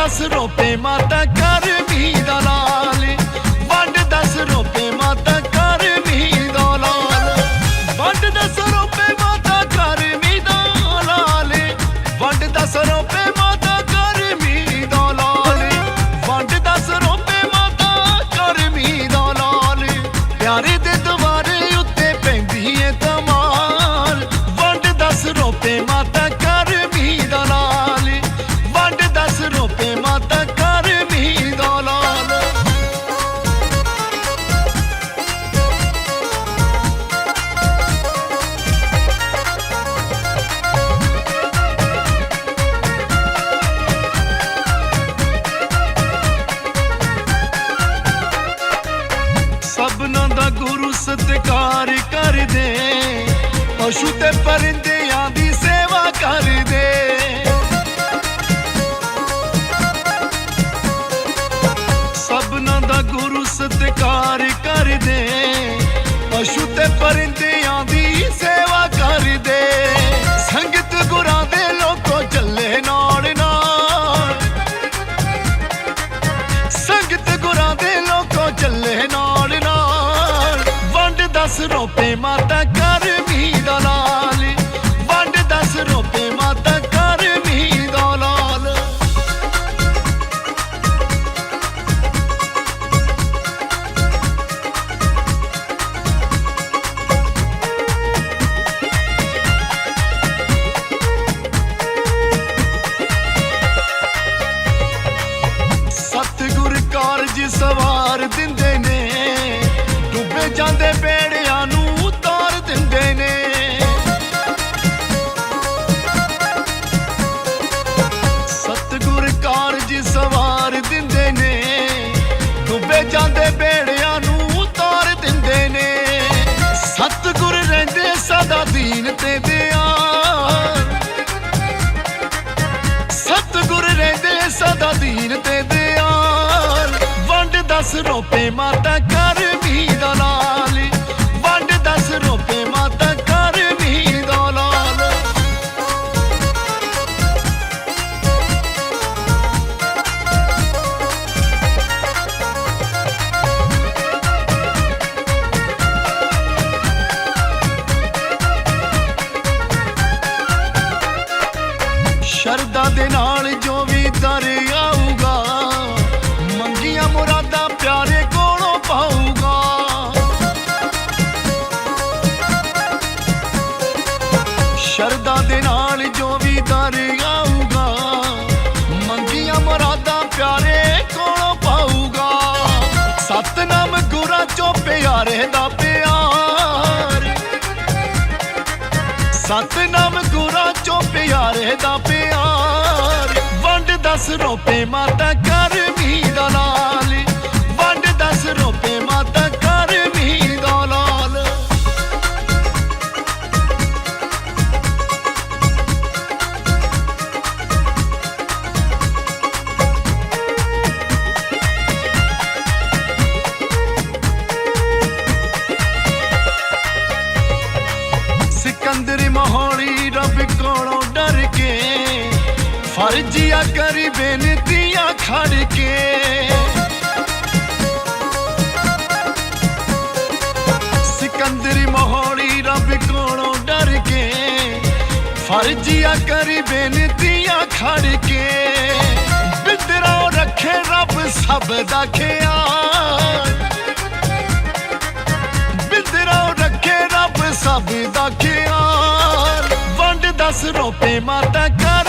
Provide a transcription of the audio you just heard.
ਦਸ ਰੋਪੇ ਮਾਤਾ ਕਰ ਵੀ ਦਾ ਲਾਲ। ਵੰਡ ਦਸ ਰੋਪੇ ਮਾਤਾ ਕਰ ਵੀ ਦਾ ਲਾਲ। ਵੰਡ ਦਸ ਰੋਪੇ ਸਭਨਾਂ ਦਾ ਗੁਰੂ ਸਤਿਕਾਰ ਕਰਦੇ। ਪਸ਼ੂ ਤੇ ਪਰਿੰਦਿਆਂ ਦੀ ਸੇਵਾ ਕਰਦੇ। ਸਭਨਾਂ ਦਾ ਗੁਰੂ ਸਤਿਕਾਰ ਕਰਦੇ। ਪਸ਼ੂ ਤੇ ਪਰਿੰਦਿਆਂ ਦਸ ਰੋਪੇ ਮਾਤਾ ਕਰ ਵੀ ਦਾ ਲਾਲ। ਵੰਡ ਦਸ ਰੋਪੇ ਮਾਤਾ ਕਰ ਵੀ ਦਾ ਲਾਲ। ਸਤਿਗੁਰ ਕਾਰਜ ਸਵਾਰ ਦਿੰਦੇ ਨੇ। ਡੁੱਬੇ ਜਾਂਦੇ ਬੇੜਿਆਂ ਜਾਂਦੇ ਬੇੜਿਆਂ ਨੂੰ ਉਤਾਰ ਦਿੰਦੇ ਨੇ। ਸਤਿਗੁਰ ਰਹਿੰਦੇ ਸਦਾ ਦੀਨ ਤੇ ਦਿਆਨ ਸਤਿਗੁਰ ਰਹਿੰਦੇ ਸਦਾ ਦੀਨ ਤੇ ਦਿਆਲ। ਵੰਡ ਦਸ ਰੋਪੇ ਮਾਤਾ ਕਰ ਸ਼ਰਦਾ ਦੇ ਨਾਲ ਜੋ ਵੀ ਦਰ ਆਊਗਾ, ਮੰਗੀਆਂ ਮੁਰਾਦਾਂ ਪਿਆਰੇ ਕੋਲੋਂ ਪਾਊਗਾ। ਸ਼ਰਦਾ ਦੇ ਨਾਲ ਜੋ ਵੀ ਦਰ ਆਊਗਾ, ਮੰਗੀਆਂ ਮੁਰਾਦਾਂ ਪਿਆਰੇ ਕੋਲੋਂ ਪਾਊਗਾ। ਸਤਨਾਮ ਗੁਰਾਂ ਚੋਂ ਪਿਆਰੇ ਦਾ ਪਿਆਰ, ਸਤਨਾਮ ਗੁਰਾਂ ਚੋਂ ਪਿਆਰੇ ਦਾ ਪਿਆਰ। ਦਸ ਰੋਪੇ ਮਾਤਾ ਕਰ ਫਰਜ਼ੀਆ ਕਰੀ ਬੇਨਤੀਆਂ ਖੜ ਕੇ। ਸਿਕੰਦਰ ਮੋਹਣੀ ਰੱਬ ਕੋਲੋਂ ਡਰ ਕੇ। ਫਰਜ਼ੀਆ ਕਰੀ ਬੇਨਤੀਆਂ ਖੜ ਕੇ। ਬਿਦਰੋਂ ਰੱਖੇ ਰੱਬ ਸਭ ਦਾ ਖਿਆਲ। ਬਿੰਦਰੋਂ ਰੱਖੇ ਰੱਬ ਸਭ ਦਾ ਖਿਆਲ। ਵੰਡ ਦਸ ਰੋਪੇ ਮਾਤਾ ਕਰ